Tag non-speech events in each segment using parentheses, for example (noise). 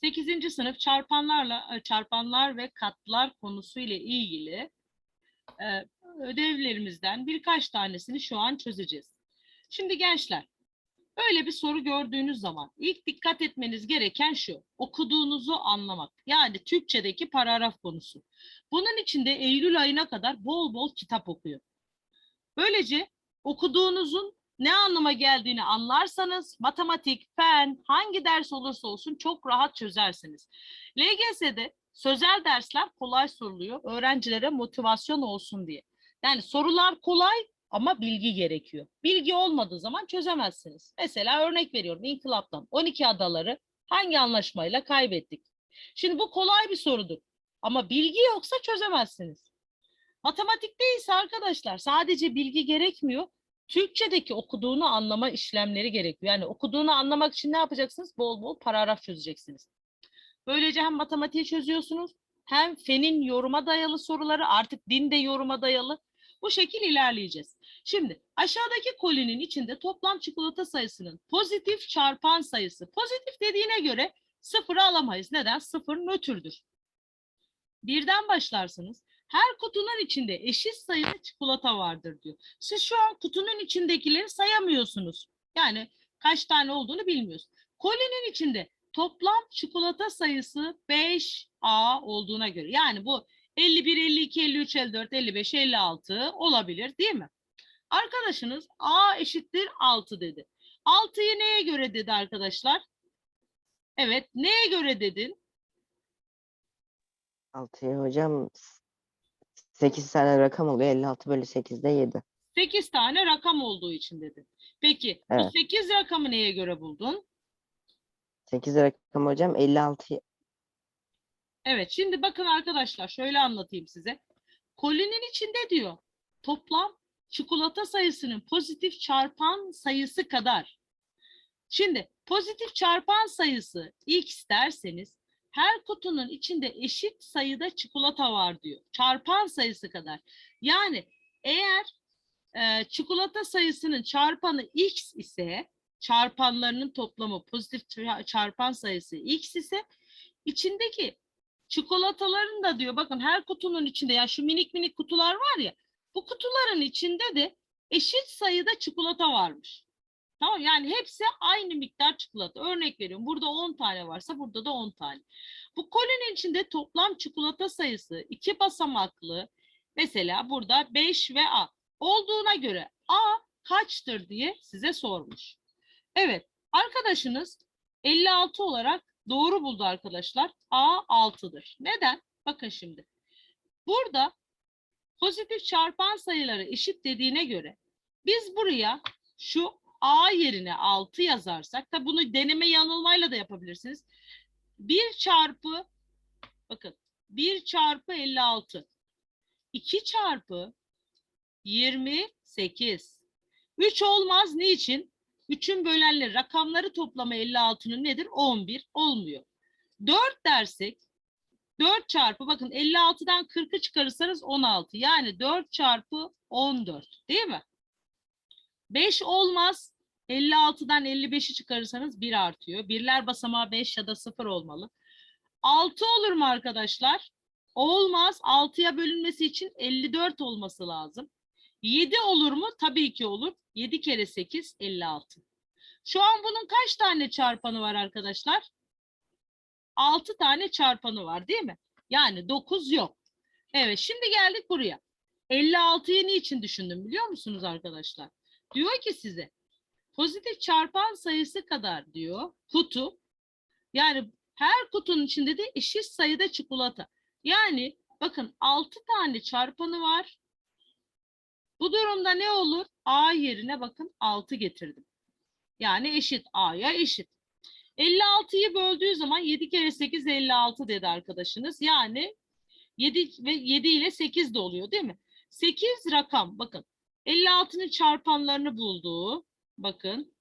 8. sınıf çarpanlarla e, çarpanlar ve katlar konusu ile ilgili e, ödevlerimizden birkaç tanesini şu an çözeceğiz. Şimdi gençler, böyle bir soru gördüğünüz zaman ilk dikkat etmeniz gereken şu, okuduğunuzu anlamak. Yani Türkçedeki paragraf konusu. Bunun için de Eylül ayına kadar bol bol kitap okuyun. Böylece okuduğunuzun ne anlama geldiğini anlarsanız matematik, fen, hangi ders olursa olsun çok rahat çözersiniz. LGS'de sözel dersler kolay soruluyor. Öğrencilere motivasyon olsun diye. Yani sorular kolay ama bilgi gerekiyor. Bilgi olmadığı zaman çözemezsiniz. Mesela örnek veriyorum İnkılap'tan 12 adaları hangi anlaşmayla kaybettik? Şimdi bu kolay bir sorudur. Ama bilgi yoksa çözemezsiniz. Matematikte ise arkadaşlar sadece bilgi gerekmiyor. Türkçedeki okuduğunu anlama işlemleri gerekiyor. Yani okuduğunu anlamak için ne yapacaksınız? Bol bol paragraf çözeceksiniz. Böylece hem matematiği çözüyorsunuz hem fenin yoruma dayalı soruları artık din de yoruma dayalı. Bu şekil ilerleyeceğiz. Şimdi aşağıdaki kolinin içinde toplam çikolata sayısının pozitif çarpan sayısı. Pozitif dediğine göre sıfırı alamayız. Neden? Sıfır nötrdür. Birden başlarsınız. Her kutunun içinde eşit sayıda çikolata vardır diyor. Siz şu an kutunun içindekileri sayamıyorsunuz. Yani kaç tane olduğunu bilmiyorsunuz. Kolinin içinde toplam çikolata sayısı 5A olduğuna göre. Yani bu 51, 52, 53, 54, 55, 56 olabilir değil mi? Arkadaşınız A eşittir 6 dedi. 6'yı neye göre dedi arkadaşlar? Evet, neye göre dedin? 6'ya hocam 8 tane rakam oluyor. 56 bölü 8'de 7. 8 tane rakam olduğu için dedin. Peki bu Evet. 8 rakamı neye göre buldun? 8 rakam hocam 56 Evet, şimdi bakın arkadaşlar şöyle anlatayım size. Kolinin içinde diyor toplam çikolata sayısının pozitif çarpan sayısı kadar. Şimdi pozitif çarpan sayısı x derseniz her kutunun içinde eşit sayıda çikolata var diyor. Çarpan sayısı kadar. Yani eğer e, çikolata sayısının çarpanı x ise çarpanlarının toplamı pozitif ça- çarpan sayısı x ise içindeki çikolataların da diyor bakın her kutunun içinde ya şu minik minik kutular var ya bu kutuların içinde de eşit sayıda çikolata varmış. Tamam yani hepsi aynı miktar çikolata. Örnek veriyorum burada 10 tane varsa burada da 10 tane. Bu kolinin içinde toplam çikolata sayısı iki basamaklı mesela burada 5 ve A olduğuna göre A kaçtır diye size sormuş. Evet arkadaşınız 56 olarak doğru buldu arkadaşlar. A 6'dır. Neden? Bakın şimdi. Burada pozitif çarpan sayıları eşit dediğine göre biz buraya şu A yerine 6 yazarsak da bunu deneme yanılmayla da yapabilirsiniz. 1 çarpı bakın 1 çarpı 56 2 çarpı 28 3 olmaz. Niçin? 3'ün bölenleri rakamları toplamı 56'nın nedir? 11 olmuyor. 4 dersek 4 çarpı bakın 56'dan 40'ı çıkarırsanız 16. Yani 4 çarpı 14 değil mi? 5 olmaz. 56'dan 55'i çıkarırsanız 1 artıyor. Birler basamağı 5 ya da 0 olmalı. 6 olur mu arkadaşlar? Olmaz. 6'ya bölünmesi için 54 olması lazım. 7 olur mu? Tabii ki olur. 7 kere 8 56. Şu an bunun kaç tane çarpanı var arkadaşlar? 6 tane çarpanı var değil mi? Yani 9 yok. Evet şimdi geldik buraya. 56'yı niçin düşündüm biliyor musunuz arkadaşlar? Diyor ki size pozitif çarpan sayısı kadar diyor kutu. Yani her kutunun içinde de eşit sayıda çikolata. Yani bakın 6 tane çarpanı var. Bu durumda ne olur? A yerine bakın 6 getirdim. Yani eşit A'ya eşit. 56'yı böldüğü zaman 7 kere 8 56 dedi arkadaşınız. Yani 7 ve 7 ile 8 de oluyor değil mi? 8 rakam bakın 56'nın çarpanlarını bulduğu bakın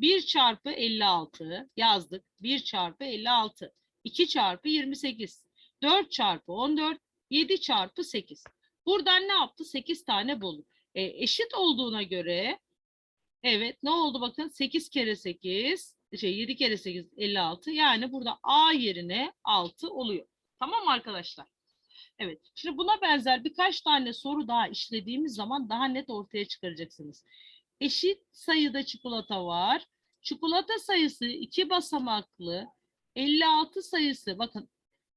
1 çarpı 56 yazdık. 1 çarpı 56. 2 çarpı 28. 4 çarpı 14. 7 çarpı 8. Buradan ne yaptı? 8 tane buldu. E, eşit olduğuna göre Evet ne oldu bakın 8 kere 8 şey 7 kere 8 56 yani burada A yerine 6 oluyor. Tamam arkadaşlar? Evet şimdi buna benzer birkaç tane soru daha işlediğimiz zaman daha net ortaya çıkaracaksınız. Eşit sayıda çikolata var. Çikolata sayısı iki basamaklı 56 sayısı bakın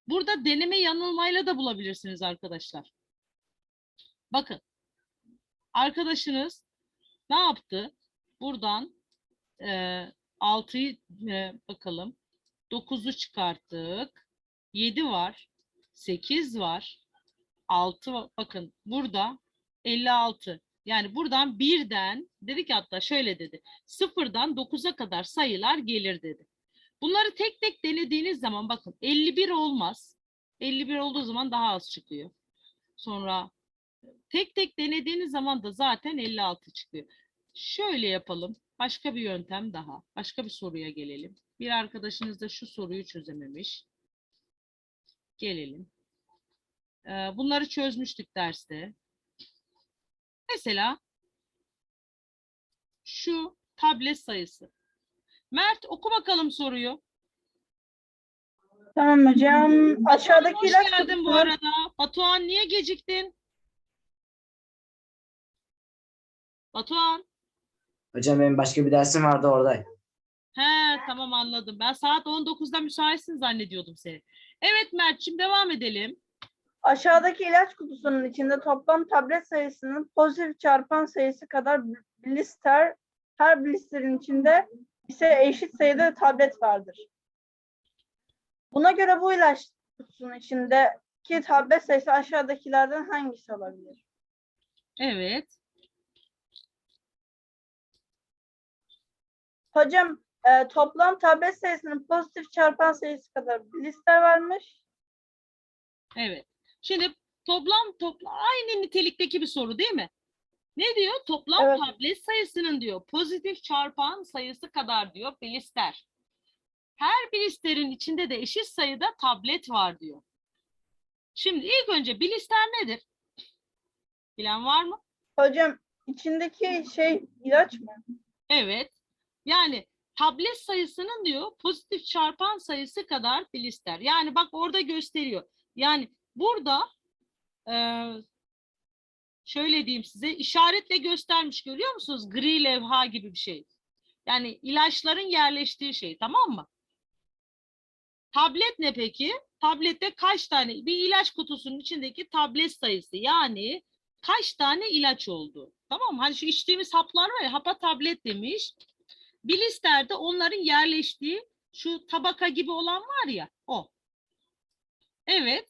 burada deneme yanılmayla da bulabilirsiniz arkadaşlar. Bakın arkadaşınız ne yaptı? Buradan e, 6'yı e, bakalım. 9'u çıkarttık. 7 var. 8 var. 6 va- bakın burada 56. Yani buradan birden dedi ki hatta şöyle dedi. Sıfırdan 9'a kadar sayılar gelir dedi. Bunları tek tek denediğiniz zaman bakın 51 olmaz. 51 olduğu zaman daha az çıkıyor. Sonra tek tek denediğiniz zaman da zaten 56 çıkıyor. Şöyle yapalım. Başka bir yöntem daha. Başka bir soruya gelelim. Bir arkadaşınız da şu soruyu çözememiş. Gelelim. Ee, bunları çözmüştük derste. Mesela şu tablet sayısı. Mert oku bakalım soruyu. Tamam hocam. Aşağıdaki hoş ilaç geldin bu arada. Batuhan niye geciktin? Batuhan. Hocam benim başka bir dersim vardı orada. He tamam anladım. Ben saat 19'da müsaitsin zannediyordum seni. Evet Mert'ciğim devam edelim. Aşağıdaki ilaç kutusunun içinde toplam tablet sayısının pozitif çarpan sayısı kadar blister, her blisterin içinde ise eşit sayıda tablet vardır. Buna göre bu ilaç kutusunun içindeki tablet sayısı aşağıdakilerden hangisi olabilir? Evet. Hocam e, toplam tablet sayısının pozitif çarpan sayısı kadar blister varmış. Evet. Şimdi toplam topla aynı nitelikteki bir soru değil mi? Ne diyor? Toplam Evet. tablet sayısının diyor pozitif çarpan sayısı kadar diyor blister. Her blisterin içinde de eşit sayıda tablet var diyor. Şimdi ilk önce blister nedir? Bilen var mı? Hocam içindeki şey ilaç mı? Evet. Yani tablet sayısının diyor pozitif çarpan sayısı kadar blister. Yani bak orada gösteriyor. Yani burada eee, şöyle diyeyim size işaretle göstermiş görüyor musunuz? Gri levha gibi bir şey. Yani ilaçların yerleştiği şey tamam mı? Tablet ne peki? Tablette kaç tane bir ilaç kutusunun içindeki tablet sayısı yani kaç tane ilaç oldu? Tamam mı? Hani şu içtiğimiz haplar var ya hapa tablet demiş. Blister de onların yerleştiği şu tabaka gibi olan var ya o. Evet.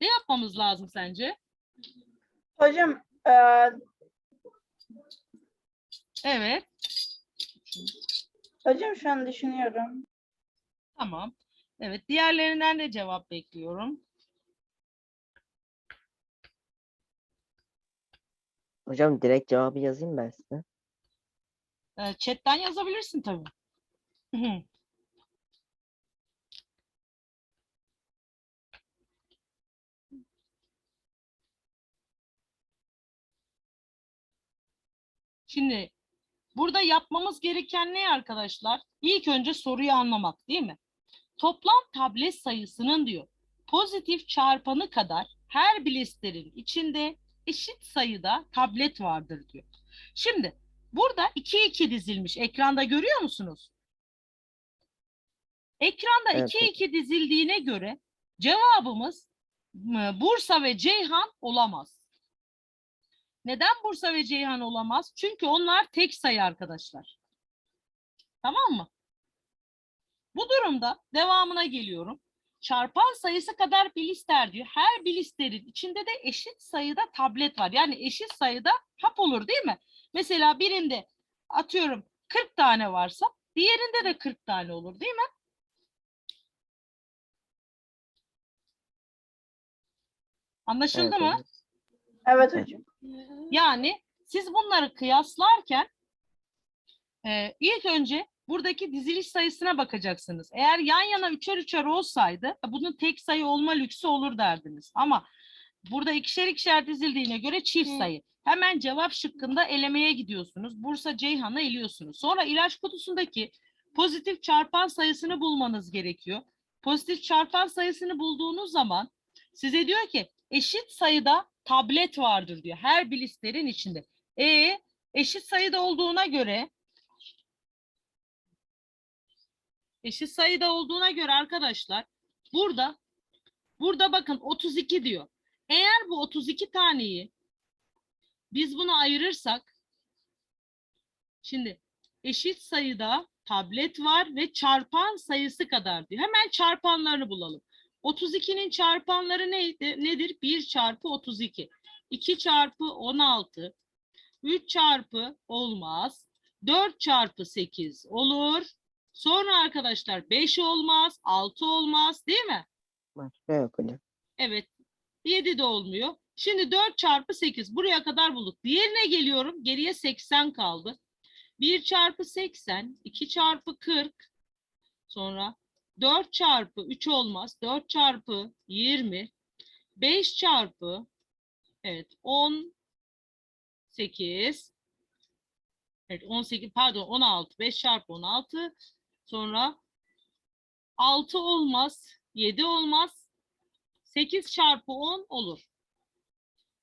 Ne yapmamız lazım sence? Hocam e, Evet. hocam şu an düşünüyorum. Tamam. Evet. Diğerlerinden de cevap bekliyorum. Hocam direkt cevabı yazayım ben size. Ee, chatten yazabilirsin tabii. (clears throat) Şimdi burada yapmamız gereken ne arkadaşlar? İlk önce soruyu anlamak değil mi? Toplam tablet sayısının diyor pozitif çarpanı kadar her blisterin içinde eşit sayıda tablet vardır diyor. Şimdi Burada 2 2 dizilmiş. Ekranda görüyor musunuz? Ekranda Evet, 2 2 dizildiğine göre cevabımız m, Bursa ve Ceyhan olamaz. Neden Bursa ve Ceyhan olamaz? Çünkü onlar tek sayı arkadaşlar. Tamam mı? Bu durumda devamına geliyorum. Çarpan sayısı kadar bilister diyor. Her bilisterin içinde de eşit sayıda tablet var. Yani eşit sayıda hap olur değil mi? Mesela birinde atıyorum 40 tane varsa diğerinde de 40 tane olur değil mi? Anlaşıldı Evet mı? Evet. hocam. Yani siz bunları kıyaslarken e, ilk önce buradaki diziliş sayısına bakacaksınız. Eğer yan yana üçer üçer olsaydı e, bunun tek sayı olma lüksü olur derdiniz. Ama burada ikişer ikişer dizildiğine göre çift sayı. Hemen cevap şıkkında elemeye gidiyorsunuz. Bursa Ceyhan'ı eliyorsunuz. Sonra ilaç kutusundaki pozitif çarpan sayısını bulmanız gerekiyor. Pozitif çarpan sayısını bulduğunuz zaman size diyor ki eşit sayıda tablet vardır diyor. Her blisterin içinde. E eşit sayıda olduğuna göre eşit sayıda olduğuna göre arkadaşlar burada burada bakın 32 diyor. Eğer bu 32 taneyi biz bunu ayırırsak şimdi eşit sayıda tablet var ve çarpan sayısı kadar diyor. Hemen çarpanlarını bulalım. 32'nin çarpanları neydi? Nedir? 1 çarpı 32. 2 çarpı 16. 3 çarpı olmaz. 4 çarpı 8 olur. Sonra arkadaşlar 5 olmaz, 6 olmaz değil mi? Başka yok hocam. Evet. 7 de olmuyor. Şimdi 4 çarpı 8. Buraya kadar bulduk. Diğerine geliyorum. Geriye 80 kaldı. 1 çarpı 80. 2 çarpı 40. Sonra 4 çarpı 3 olmaz. 4 çarpı 20. 5 çarpı evet 18. Evet 18 pardon 16. 5 çarpı 16. Sonra 6 olmaz. 7 olmaz. 8 çarpı 10 olur.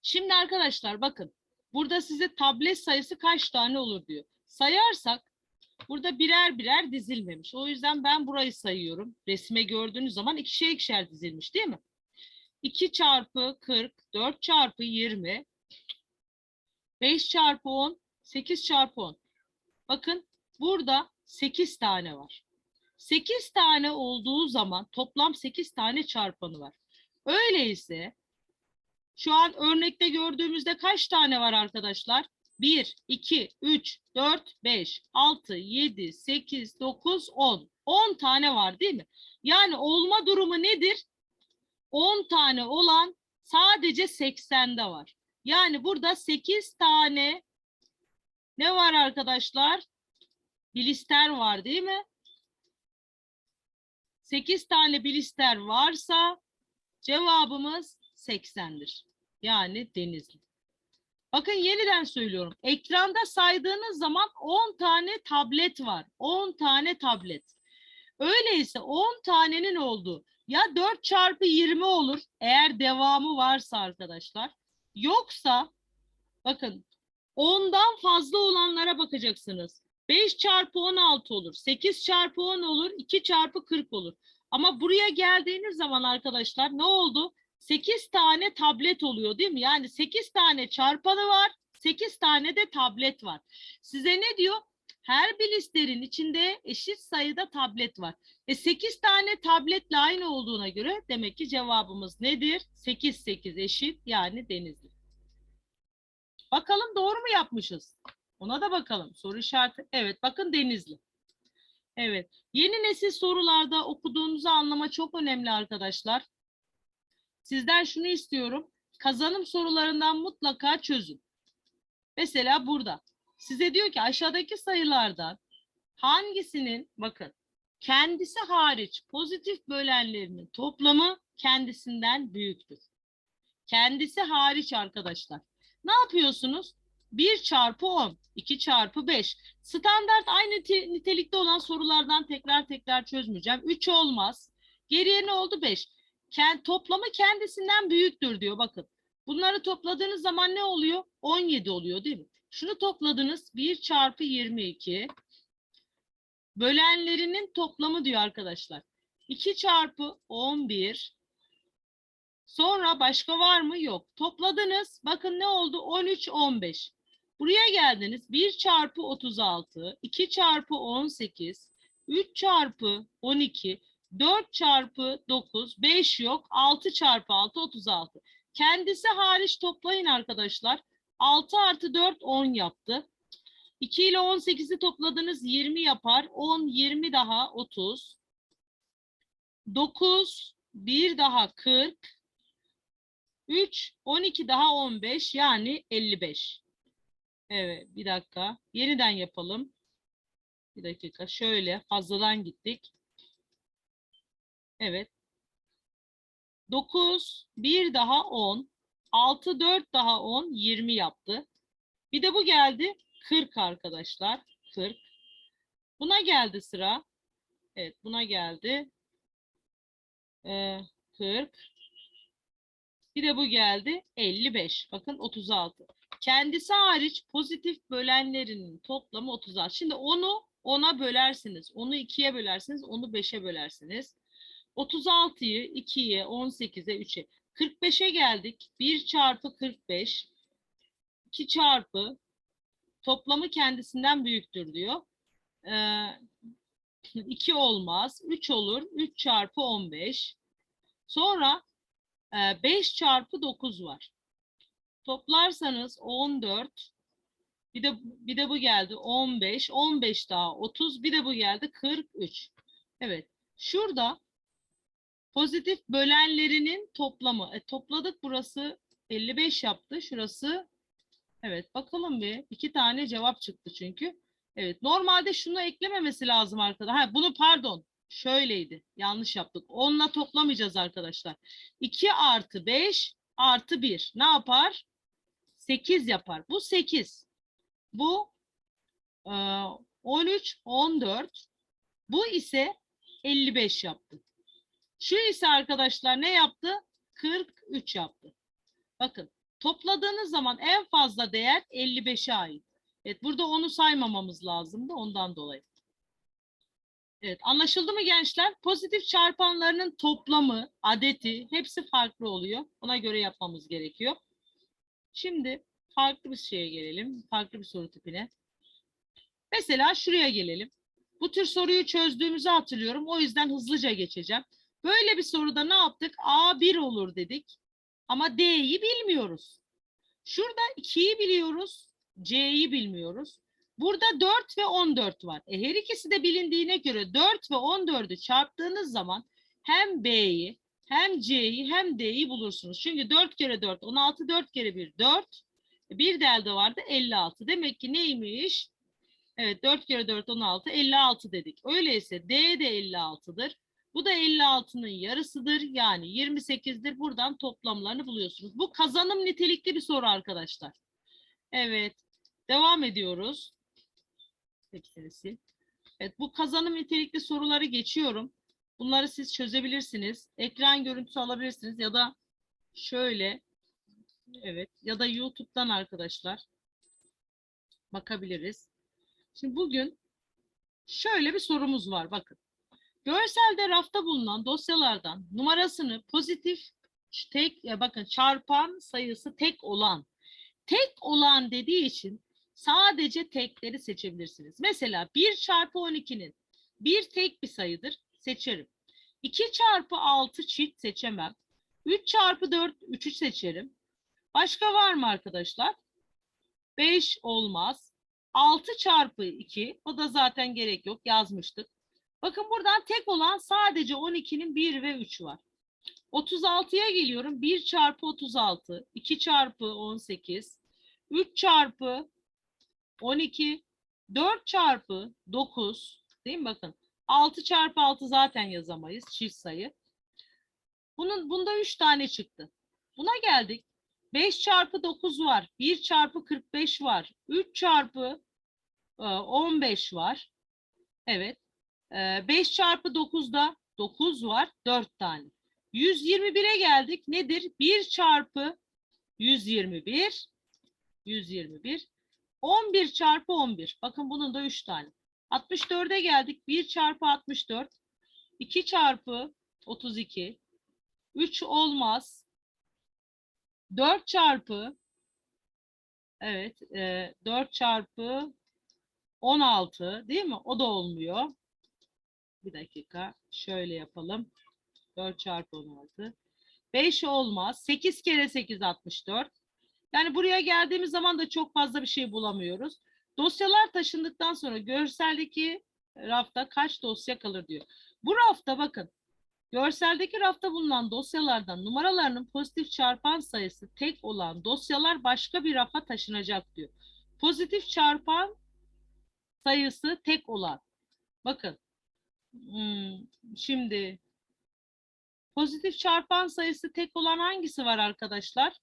Şimdi arkadaşlar bakın. Burada size tablet sayısı kaç tane olur diyor. Sayarsak burada birer birer dizilmemiş. O yüzden ben burayı sayıyorum. Resme gördüğünüz zaman ikişer ikişer dizilmiş değil mi? 2 çarpı 40, 4 çarpı 20, 5 çarpı 10, 8 çarpı 10. Bakın burada 8 tane var. 8 tane olduğu zaman toplam 8 tane çarpanı var. Öyleyse şu an örnekte gördüğümüzde kaç tane var arkadaşlar? 1, 2, 3, 4, 5, 6, 7, 8, 9, 10. 10 tane var değil mi? Yani olma durumu nedir? 10 tane olan sadece 80'de var. Yani burada 8 tane ne var arkadaşlar? Bilister var değil mi? 8 tane bilister varsa cevabımız 80'dir. Yani Denizli. Bakın yeniden söylüyorum. Ekranda saydığınız zaman 10 tane tablet var. 10 tane tablet. Öyleyse 10 tanenin olduğu ya 4 çarpı 20 olur eğer devamı varsa arkadaşlar. Yoksa bakın 10'dan fazla olanlara bakacaksınız. 5 çarpı 16 olur. 8 çarpı 10 olur. 2 çarpı 40 olur. Ama buraya geldiğiniz zaman arkadaşlar ne oldu? 8 tane tablet oluyor değil mi? Yani 8 tane çarpanı var. 8 tane de tablet var. Size ne diyor? Her bir listerin içinde eşit sayıda tablet var. E 8 tane tabletle aynı olduğuna göre demek ki cevabımız nedir? 8 8 eşit yani Denizli. Bakalım doğru mu yapmışız? Ona da bakalım. Soru işareti. Evet bakın Denizli. Evet. Yeni nesil sorularda okuduğunuzu anlama çok önemli arkadaşlar. Sizden şunu istiyorum. Kazanım sorularından mutlaka çözün. Mesela burada. Size diyor ki aşağıdaki sayılardan hangisinin bakın kendisi hariç pozitif bölenlerinin toplamı kendisinden büyüktür. Kendisi hariç arkadaşlar. Ne yapıyorsunuz? 1 çarpı 10, 2 çarpı 5. Standart aynı nite- nitelikte olan sorulardan tekrar tekrar çözmeyeceğim. 3 olmaz. Geriye ne oldu? 5. Kend, toplamı kendisinden büyüktür diyor bakın. Bunları topladığınız zaman ne oluyor? 17 oluyor değil mi? Şunu topladınız. 1 çarpı 22. Bölenlerinin toplamı diyor arkadaşlar. 2 çarpı 11. Sonra başka var mı? Yok. Topladınız. Bakın ne oldu? 13, 15. Buraya geldiniz. 1 çarpı 36, 2 çarpı 18, 3 çarpı 12, 4 çarpı 9, 5 yok. 6 çarpı 6, 36. Kendisi hariç toplayın arkadaşlar. 6 artı 4, 10 yaptı. 2 ile 18'i topladınız 20 yapar. 10, 20 daha 30. 9, 1 daha 40. 3, 12 daha 15 yani 55. Evet bir dakika. Yeniden yapalım. Bir dakika şöyle fazladan gittik. Evet. 9, 1 daha 10. 6, 4 daha 10, 20 yaptı. Bir de bu geldi 40 arkadaşlar. 40. Buna geldi sıra. Evet buna geldi. Ee, 40. Bir de bu geldi 55. Bakın 36. Kendisi hariç pozitif bölenlerinin toplamı 36. Şimdi onu 10'a bölersiniz. Onu 2'ye bölersiniz. Onu 5'e bölersiniz. 36'yı 2'ye, 18'e, 3'e. 45'e geldik. 1 çarpı 45. 2 çarpı toplamı kendisinden büyüktür diyor. Ee, 2 olmaz. 3 olur. 3 çarpı 15. Sonra 5 çarpı 9 var. Toplarsanız 14. Bir de bir de bu geldi 15. 15 daha 30. Bir de bu geldi 43. Evet. Şurada pozitif bölenlerinin toplamı. E, topladık burası 55 yaptı. Şurası evet bakalım bir. iki tane cevap çıktı çünkü. Evet normalde şunu eklememesi lazım arkadaşlar. Ha bunu pardon. Şöyleydi. Yanlış yaptık. 10'la toplamayacağız arkadaşlar. 2 artı 5 artı 1 ne yapar? 8 yapar. Bu 8. Bu e, 13, 14. Bu ise 55 yaptı. Şu ise arkadaşlar ne yaptı? 43 yaptı. Bakın topladığınız zaman en fazla değer 55'e ait. Evet burada onu saymamamız lazımdı ondan dolayı. Evet anlaşıldı mı gençler? Pozitif çarpanlarının toplamı, adeti hepsi farklı oluyor. Ona göre yapmamız gerekiyor. Şimdi farklı bir şeye gelelim. Farklı bir soru tipine. Mesela şuraya gelelim. Bu tür soruyu çözdüğümüzü hatırlıyorum. O yüzden hızlıca geçeceğim. Böyle bir soruda ne yaptık? A1 olur dedik. Ama D'yi bilmiyoruz. Şurada 2'yi biliyoruz. C'yi bilmiyoruz. Burada 4 ve 14 var. E her ikisi de bilindiğine göre 4 ve 14'ü çarptığınız zaman hem B'yi hem C'yi hem D'yi bulursunuz. Çünkü 4 kere 4 16 4 kere 1 4. Bir de elde vardı 56. Demek ki neymiş? Evet 4 kere 4 16 56 dedik. Öyleyse D de 56'dır. Bu da 56'nın yarısıdır. Yani 28'dir. Buradan toplamlarını buluyorsunuz. Bu kazanım nitelikli bir soru arkadaşlar. Evet. Devam ediyoruz. Hepsini. Evet bu kazanım nitelikli soruları geçiyorum. Bunları siz çözebilirsiniz. Ekran görüntüsü alabilirsiniz ya da şöyle evet ya da YouTube'dan arkadaşlar bakabiliriz. Şimdi bugün şöyle bir sorumuz var bakın. Görselde rafta bulunan dosyalardan numarasını pozitif tek ya bakın çarpan sayısı tek olan tek olan dediği için sadece tekleri seçebilirsiniz. Mesela 1 çarpı 12'nin bir tek bir sayıdır seçerim. 2 çarpı 6 çift seçemem. 3 çarpı 4 3'ü seçerim. Başka var mı arkadaşlar? 5 olmaz. 6 çarpı 2 o da zaten gerek yok yazmıştık. Bakın buradan tek olan sadece 12'nin 1 ve 3 var. 36'ya geliyorum. 1 çarpı 36, 2 çarpı 18, 3 çarpı 12, 4 çarpı 9, değil mi bakın? 6 çarpı 6 zaten yazamayız çift sayı. Bunun, bunda 3 tane çıktı. Buna geldik. 5 çarpı 9 var. 1 çarpı 45 var. 3 çarpı e, 15 var. Evet. 5 çarpı 9'da 9 var. 4 tane. 121'e geldik. Nedir? 1 çarpı 121. 121. 11 çarpı 11. Bakın bunun da 3 tane. 64'e geldik. 1 çarpı 64. 2 çarpı 32. 3 olmaz. 4 çarpı evet e, 4 çarpı 16 değil mi? O da olmuyor. Bir dakika. Şöyle yapalım. 4 çarpı 16. 5 olmaz. 8 kere 8 64. Yani buraya geldiğimiz zaman da çok fazla bir şey bulamıyoruz. Dosyalar taşındıktan sonra görseldeki rafta kaç dosya kalır diyor. Bu rafta bakın. Görseldeki rafta bulunan dosyalardan numaralarının pozitif çarpan sayısı tek olan dosyalar başka bir rafa taşınacak diyor. Pozitif çarpan sayısı tek olan. Bakın. Hmm, şimdi pozitif çarpan sayısı tek olan hangisi var arkadaşlar?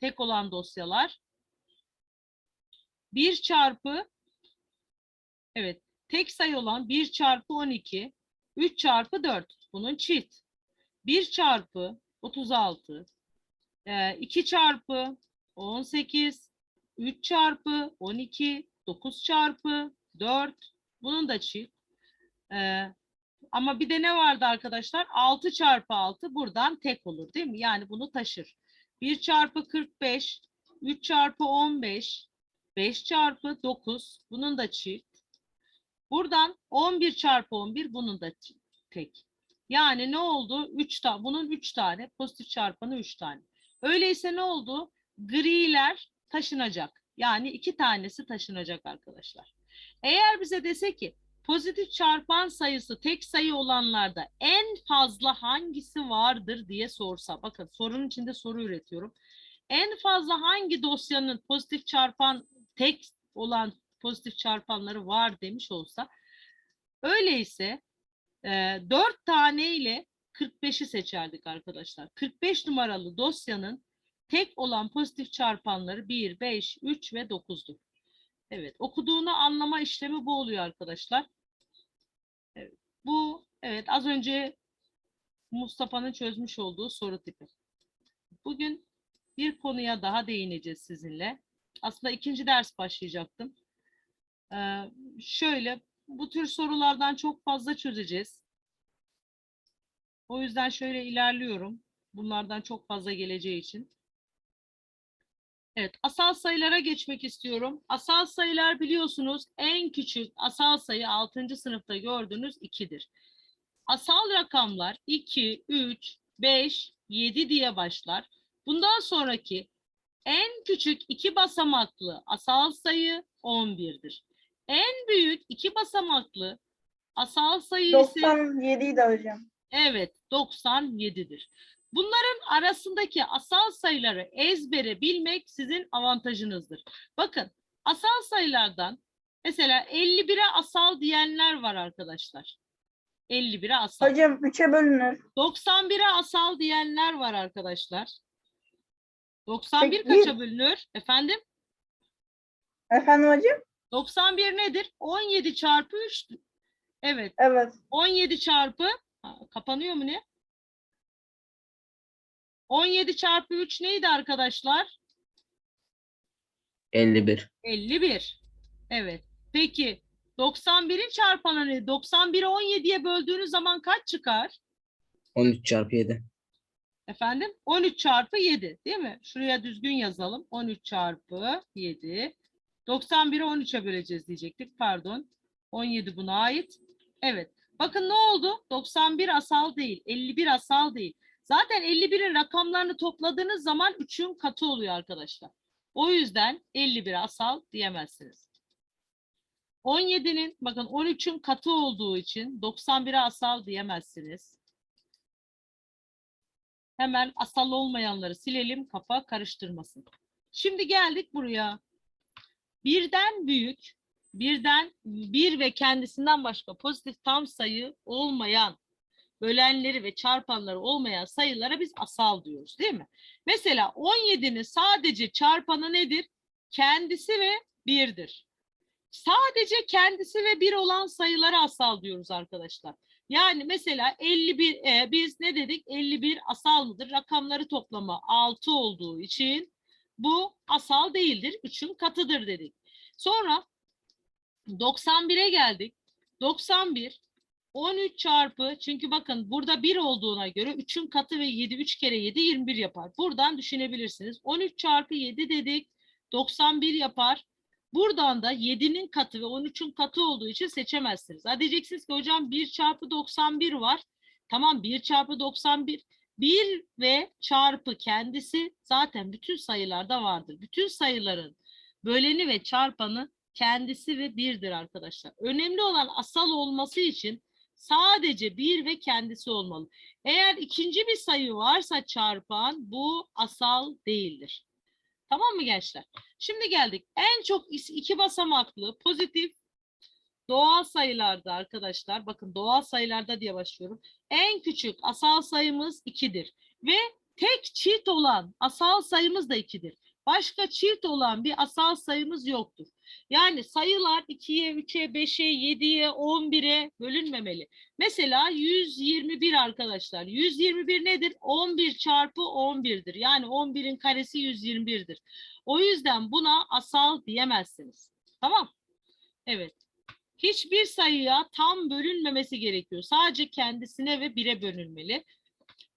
tek olan dosyalar. 1 çarpı evet tek sayı olan 1 çarpı 12 3 çarpı 4 bunun çift. 1 çarpı 36 e, 2 çarpı 18 3 çarpı 12 9 çarpı 4 bunun da çift E, ama bir de ne vardı arkadaşlar 6 çarpı 6 buradan tek olur değil mi yani bunu taşır 1 çarpı 45 3 çarpı 15 5 çarpı 9 bunun da çift buradan 11 çarpı 11 bunun da tek yani ne oldu? 3 tane. Bunun 3 tane. Pozitif çarpanı 3 tane. Öyleyse ne oldu? Griler taşınacak. Yani iki tanesi taşınacak arkadaşlar. Eğer bize dese ki pozitif çarpan sayısı tek sayı olanlarda en fazla hangisi vardır diye sorsa. Bakın sorunun içinde soru üretiyorum. En fazla hangi dosyanın pozitif çarpan tek olan pozitif çarpanları var demiş olsa öyleyse e, 4 tane ile 45'i seçerdik arkadaşlar. 45 numaralı dosyanın tek olan pozitif çarpanları 1, 5, 3 ve 9'dur. Evet, okuduğunu anlama işlemi bu oluyor arkadaşlar. Evet, bu evet az önce Mustafa'nın çözmüş olduğu soru tipi. Bugün bir konuya daha değineceğiz sizinle. Aslında ikinci ders başlayacaktım. Ee, şöyle bu tür sorulardan çok fazla çözeceğiz. O yüzden şöyle ilerliyorum. Bunlardan çok fazla geleceği için. Evet, asal sayılara geçmek istiyorum. Asal sayılar biliyorsunuz en küçük asal sayı 6. sınıfta gördüğünüz 2'dir. Asal rakamlar 2, 3, 5, 7 diye başlar. Bundan sonraki en küçük iki basamaklı asal sayı 11'dir. En büyük iki basamaklı asal sayı ise 97 idi hocam. evet 97'dir. Bunların arasındaki asal sayıları ezbere bilmek sizin avantajınızdır. Bakın asal sayılardan mesela 51'e asal diyenler var arkadaşlar. 51'e asal. Hocam 3'e bölünür. 91'e asal diyenler var arkadaşlar. 91 Peki- kaça bölünür? Efendim? Efendim hocam? 91 nedir? 17 çarpı 3. Evet. Evet. 17 çarpı Ha, kapanıyor mu ne? 17 çarpı 3 neydi arkadaşlar? 51. 51. Evet. Peki 91'in çarpanı ne? 91'i 17'ye böldüğünüz zaman kaç çıkar? 13 çarpı 7. Efendim 13 çarpı 7 değil mi? Şuraya düzgün yazalım. 13 çarpı 7. 91'i 13'e böleceğiz diyecektik. Pardon. 17 buna ait. Evet. Bakın ne oldu? 91 asal değil. 51 asal değil. Zaten 51'in rakamlarını topladığınız zaman 3'ün katı oluyor arkadaşlar. O yüzden 51 asal diyemezsiniz. 17'nin bakın 13'ün katı olduğu için 91'e asal diyemezsiniz. Hemen asal olmayanları silelim kafa karıştırmasın. Şimdi geldik buraya. Birden büyük, birden bir ve kendisinden başka pozitif tam sayı olmayan, bölenleri ve çarpanları olmayan sayılara biz asal diyoruz değil mi? Mesela 17'nin sadece çarpanı nedir? Kendisi ve birdir. Sadece kendisi ve bir olan sayılara asal diyoruz arkadaşlar. Yani mesela 51 e, biz ne dedik? 51 asal mıdır? Rakamları toplama 6 olduğu için bu asal değildir. 3'ün katıdır dedik. Sonra 91'e geldik. 91 13 çarpı çünkü bakın burada 1 olduğuna göre 3'ün katı ve 7 3 kere 7 21 yapar. Buradan düşünebilirsiniz. 13 çarpı 7 dedik. 91 yapar. Buradan da 7'nin katı ve 13'ün katı olduğu için seçemezsiniz. Ha diyeceksiniz ki hocam 1 çarpı 91 var. Tamam 1 çarpı 91. 1 ve çarpı kendisi zaten bütün sayılarda vardır. Bütün sayıların böleni ve çarpanı kendisi ve birdir arkadaşlar. Önemli olan asal olması için sadece bir ve kendisi olmalı. Eğer ikinci bir sayı varsa çarpan bu asal değildir. Tamam mı gençler? Şimdi geldik. En çok iki basamaklı pozitif doğal sayılarda arkadaşlar. Bakın doğal sayılarda diye başlıyorum. En küçük asal sayımız 2'dir. Ve tek çift olan asal sayımız da 2'dir. Başka çift olan bir asal sayımız yoktur. Yani sayılar 2'ye, 3'e, 5'e, 7'ye, 11'e bölünmemeli. Mesela 121 arkadaşlar. 121 nedir? 11 çarpı 11'dir. Yani 11'in karesi 121'dir. O yüzden buna asal diyemezsiniz. Tamam. Evet. Hiçbir sayıya tam bölünmemesi gerekiyor. Sadece kendisine ve 1'e bölünmeli.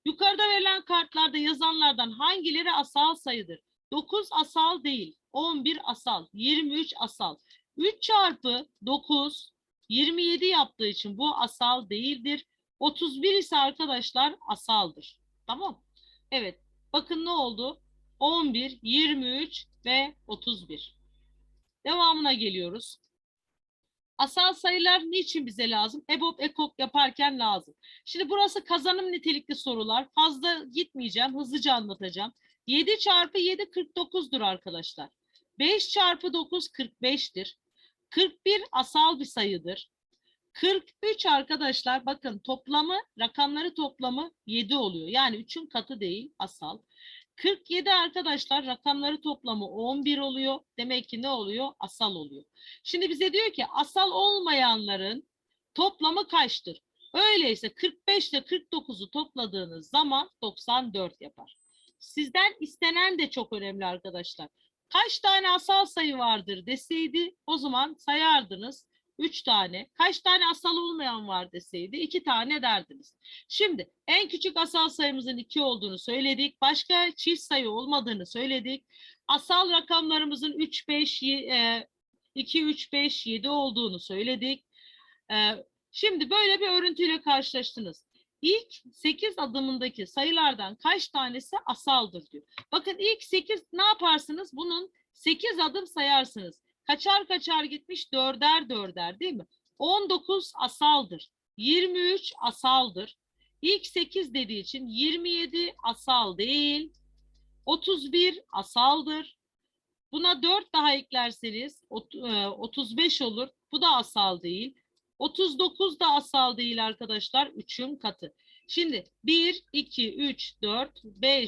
Yukarıda verilen kartlarda yazanlardan hangileri asal sayıdır? 9 asal değil, 11 asal, 23 asal. 3 çarpı 9, 27 yaptığı için bu asal değildir. 31 ise arkadaşlar asaldır. Tamam. Evet. Bakın ne oldu? 11, 23 ve 31. Devamına geliyoruz. Asal sayılar niçin bize lazım? EBOB, EKOK yaparken lazım. Şimdi burası kazanım nitelikli sorular. Fazla gitmeyeceğim. Hızlıca anlatacağım. 7 çarpı 7 49'dur arkadaşlar. 5 çarpı 9 45'tir. 41 asal bir sayıdır. 43 arkadaşlar bakın toplamı rakamları toplamı 7 oluyor. Yani 3'ün katı değil asal. 47 arkadaşlar rakamları toplamı 11 oluyor. Demek ki ne oluyor? Asal oluyor. Şimdi bize diyor ki asal olmayanların toplamı kaçtır? Öyleyse 45 ile 49'u topladığınız zaman 94 yapar. Sizden istenen de çok önemli arkadaşlar. Kaç tane asal sayı vardır deseydi o zaman sayardınız 3 tane. Kaç tane asal olmayan var deseydi 2 tane derdiniz. Şimdi en küçük asal sayımızın 2 olduğunu söyledik. Başka çift sayı olmadığını söyledik. Asal rakamlarımızın 3, 5, 2, 3, 5, 7 olduğunu söyledik. Ee, Şimdi böyle bir örüntüyle karşılaştınız. İlk 8 adımındaki sayılardan kaç tanesi asaldır diyor. Bakın ilk 8 ne yaparsınız? Bunun 8 adım sayarsınız. Kaçar kaçar gitmiş dörder dörder değil mi? 19 asaldır. 23 asaldır. İlk 8 dediği için 27 asal değil. 31 asaldır. Buna 4 daha eklerseniz ot- e, 35 olur. Bu da asal değil. 39 da asal değil arkadaşlar. 3'ün katı. Şimdi 1, 2, 3, 4, 5,